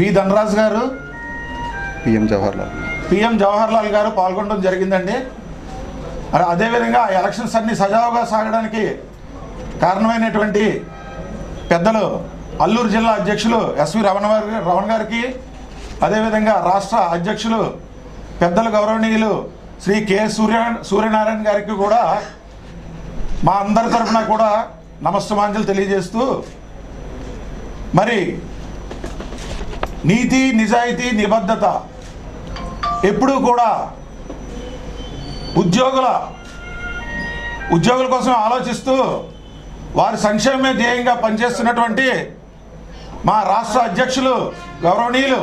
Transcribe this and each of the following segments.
V Dhanraj garu PM Jawaharlal. PM Jawahar Lal garu పాల్గొనడం జరిగిందండి. అదేవిధంగా ఆ ఎలక్షన్స్ అన్ని సజావుగా సాగడానికి కారణమైనటువంటి పెద్దలు అల్లూరు జిల్లా అధ్యక్షులు ఎస్వి రమణ రమణ గారికి అదేవిధంగా రాష్ట్ర అధ్యక్షులు పెద్దలు గౌరవనీయులు శ్రీ కె సూర్య సూర్యనారాయణ గారికి కూడా మా అందరి తరఫున కూడా నమస్తమాంజలు తెలియజేస్తూ మరి నీతి నిజాయితీ నిబద్ధత ఎప్పుడూ కూడా ఉద్యోగుల ఉద్యోగుల కోసం ఆలోచిస్తూ వారి సంక్షేమమే ధ్యేయంగా పనిచేస్తున్నటువంటి మా రాష్ట్ర అధ్యక్షులు గౌరవనీయులు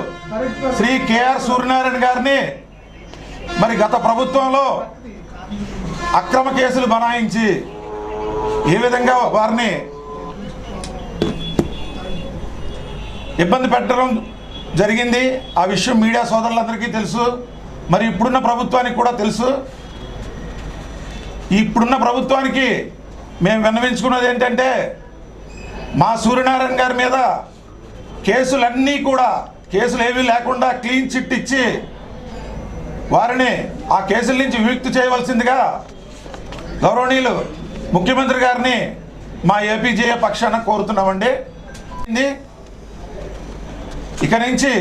శ్రీ కేఆర్ సూర్యనారాయణ గారిని మరి గత ప్రభుత్వంలో అక్రమ కేసులు బనాయించి ఏ విధంగా వారిని ఇబ్బంది పెట్టడం జరిగింది. ఆ విషయం మీడియా సోదరులందరికీ తెలుసు. మరి ఇప్పుడున్న ప్రభుత్వానికి కూడా తెలుసు. ఇప్పుడున్న ప్రభుత్వానికి మేము విన్నవించుకున్నది ఏంటంటే మా సూర్యనారాయణ గారి మీద కేసులన్నీ కూడా కేసులు ఏమీ లేకుండా క్లీన్ చిట్ ఇచ్చి వారిని ఆ కేసుల నుంచి విముక్తి చేయవలసిందిగా గౌరవనీయులు ముఖ్యమంత్రి గారిని మా ఏపీజేఏ పక్షాన కోరుతున్నామండి. ఇక నుంచి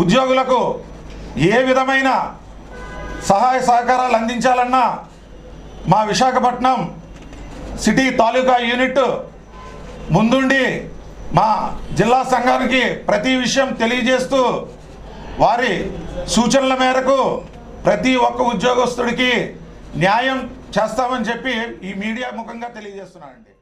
ఉద్యోగులకు ఏ విధమైన సహాయ సహకారాలు అందించాలన్నా మా విశాఖపట్నం సిటీ తాలూకా యూనిట్ ముందుండి మా జిల్లా సంఘానికి ప్రతి విషయం తెలియజేస్తూ వారి సూచనల మేరకు ప్రతి ఒక్క ఉద్యోగస్తుడికి న్యాయం చేస్తామని చెప్పి ఈ మీడియా ముఖంగా తెలియజేస్తున్నానండి.